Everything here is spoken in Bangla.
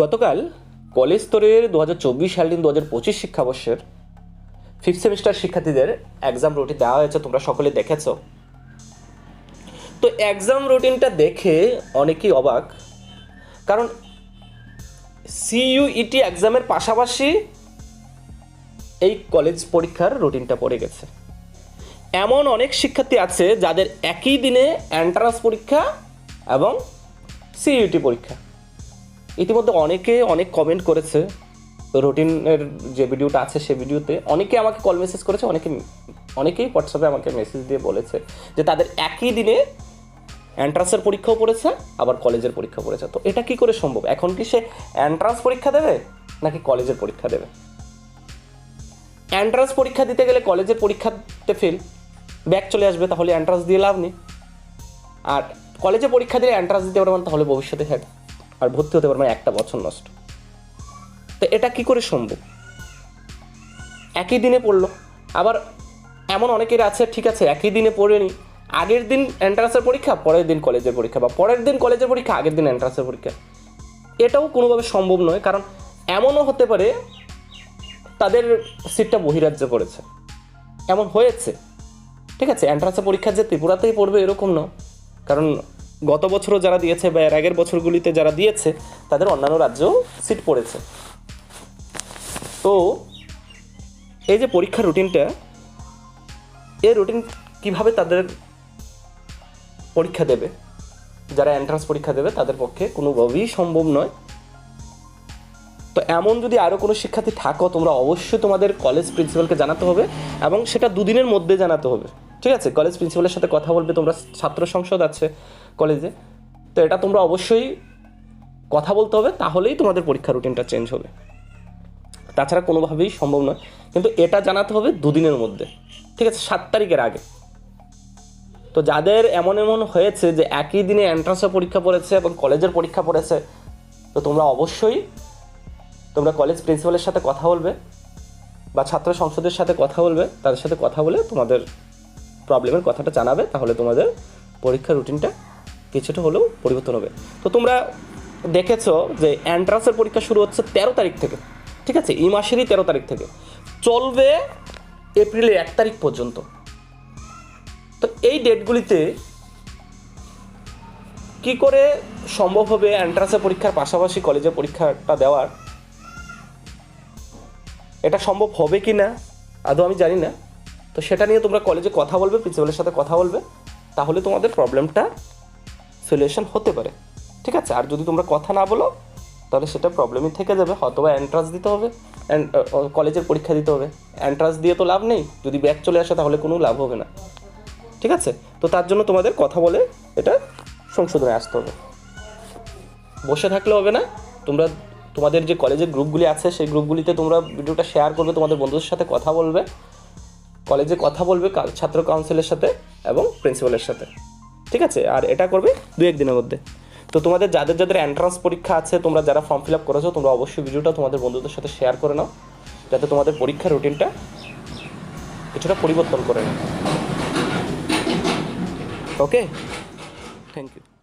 গতকাল কলেজ স্তরের দু হাজার চব্বিশ সাল দিন দু হাজার পঁচিশ শিক্ষাবর্ষের ফিফথ সেমিস্টার শিক্ষার্থীদের এক্সাম রুটিন দেওয়া হয়েছে, তোমরা সকলে দেখেছ। তো এক্সাম রুটিনটা দেখে অনেকেই অবাক, কারণ সিইউইটি এক্সামের পাশাপাশি এই কলেজ পরীক্ষার রুটিনটা পড়ে গেছে। এমন অনেক শিক্ষার্থী আছে যাদের একই দিনে এন্ট্রান্স পরীক্ষা এবং সিইউটি পরীক্ষা। ইতিমধ্যে অনেকে অনেক কমেন্ট করেছে। রুটিনের যে ভিডিওটা আছে সে ভিডিওতে অনেকে আমাকে কল মেসেজ করেছে, অনেকে, অনেকেই হোয়াটসঅ্যাপে আমাকে মেসেজ দিয়ে বলেছে যে তাদের একই দিনে এন্ট্রান্সের পরীক্ষাও পড়েছে, আবার কলেজের পরীক্ষা পড়েছে। তো এটা কি করে সম্ভব? এখন কি সে এন্ট্রান্স পরীক্ষা দেবে, নাকি কলেজের পরীক্ষা দেবে? এন্ট্রান্স পরীক্ষা দিতে গেলে কলেজের পরীক্ষাতে ফেল ব্যাক চলে আসবে, তাহলে এন্ট্রান্স দিয়ে লাভ নেই। আর কলেজে পরীক্ষা দিলে এন্ট্রান্স দিতে পারবেন তাহলে ভবিষ্যতে হ্যাঁ। আর ভর্তি হতে পারবেন একটা বছর নষ্ট। তো এটা কি করে সম্ভব? একই দিনে পড়ল। আবার এমন অনেকের আছে, ঠিক আছে, একই দিনে পড়েনি। আগের দিন এন্ট্রান্সের পরীক্ষা, পরের দিন কলেজের পরীক্ষা, বা পরের দিন কলেজের পরীক্ষা, আগের দিন এন্ট্রান্সের পরীক্ষা। এটাও কোনোভাবে সম্ভব নয়, কারণ এমনও হতে পারে তাদের সিটটা বহিরাজ্যে পড়েছে এমন হয়েছে। ঠিক আছে এন্ট্রান্সের পরীক্ষা যে ত্রিপুরাতেই পড়বে এরকম না কারণ গত বছরও যারা দিয়েছে বা এর আগের বছরগুলিতে যারা দিয়েছে, তাদের অন্যান্য রাজ্যেও সিট পড়েছে। তো এই যে পরীক্ষার রুটিনটা এই রুটিন কীভাবে তাদের পরীক্ষা দেবে? যারা এন্ট্রান্স পরীক্ষা দেবে, তাদের পক্ষে কোনোভাবেই সম্ভব নয়। তো এমন যদি আরও কোনো শিক্ষার্থী থাকো, তোমরা অবশ্যই তোমাদের কলেজ প্রিন্সিপালকে জানাতে হবে এবং সেটা দুদিনের মধ্যে জানাতে হবে। ঠিক আছে? কলেজ প্রিন্সিপালের সাথে কথা বলবে, তোমরা ছাত্র সংসদ আছে। কলেজে। তো এটা তোমরা অবশ্যই কথা বলতে হবে, তাহলেই তোমাদের পরীক্ষা রুটিনটা চেঞ্জ হবে। তাছাড়া কোনোভাবেই সম্ভব নয়। কিন্তু এটা জানাতে হবে দুদিনের মধ্যে। ঠিক আছে, সাত তারিখের আগে। তো যাদের এমন এমন হয়েছে যে একই দিনে এন্ট্রান্সের পরীক্ষা পড়েছে এবং কলেজের পরীক্ষা পড়েছে, তো তোমরা অবশ্যই তোমরা কলেজ প্রিন্সিপালের সাথে কথা বলবে বা ছাত্র সংসদের সাথে কথা বলবে। তাদের সাথে কথা বলে তোমাদের প্রবলেমের কথাটা জানাবে, তাহলে তোমাদের পরীক্ষার রুটিনটা কিছুটা হলেও পরিবর্তন হবে। তো তোমরা দেখেছ যে এন্ট্রান্সের পরীক্ষা শুরু হচ্ছে তেরো তারিখ থেকে, ঠিক আছে? এই মাসেরই তেরো তারিখ থেকে। চলবে এপ্রিলের এক তারিখ পর্যন্ত। তো এই ডেটগুলিতে কি করে সম্ভব হবে এন্ট্রান্সের পরীক্ষার পাশাপাশি কলেজের পরীক্ষাটা দেওয়ার? এটা সম্ভব হবে কি না? আদৌ আমি জানি না। তো সেটা নিয়ে তোমরা কলেজে কথা বলবে প্রিন্সিপালের সাথে কথা বলবে। তাহলে তোমাদের প্রবলেমটা সলিউশন হতে পারে। ঠিক আছে? আর যদি তোমরা কথা না বলো, তাহলে সেটা প্রবলেমই থেকে যাবে। হয়তো বা এন্ট্রান্স দিতে হবে কলেজের পরীক্ষা দিতে হবে। এন্ট্রান্স দিয়ে তো লাভ নেই। যদি ব্যাক চলে আসে, তাহলে কোনো লাভ হবে না। ঠিক আছে? তো তার জন্য তোমাদের কথা বলে এটা সংশোধনে আসতে হবে। বসে থাকলে হবে না। তোমরা, তোমাদের যে কলেজের গ্রুপগুলি আছে, সেই গ্রুপগুলিতে তোমরা ভিডিওটা শেয়ার করবে, তোমাদের বন্ধুদের সাথে কথা বলবে। কলেজে কথা বলবে ছাত্র কাউন্সিলের সাথে এবং প্রিন্সিপালের সাথে। ঠিক আছে? আর এটা করবে দু এক দিনের মধ্যে। তো তোমাদের যাদের যাদের এন্ট্রান্স পরীক্ষা আছে, তোমরা যারা ফর্ম ফিল আপ করেছ, তোমরা অবশ্যই ভিডিওটা তোমাদের বন্ধুদের সাথে শেয়ার করে নাও, যাতে তোমাদের পরীক্ষার রুটিনটা কিছুটা পরিবর্তন করে নাও ওকে থ্যাংক ইউ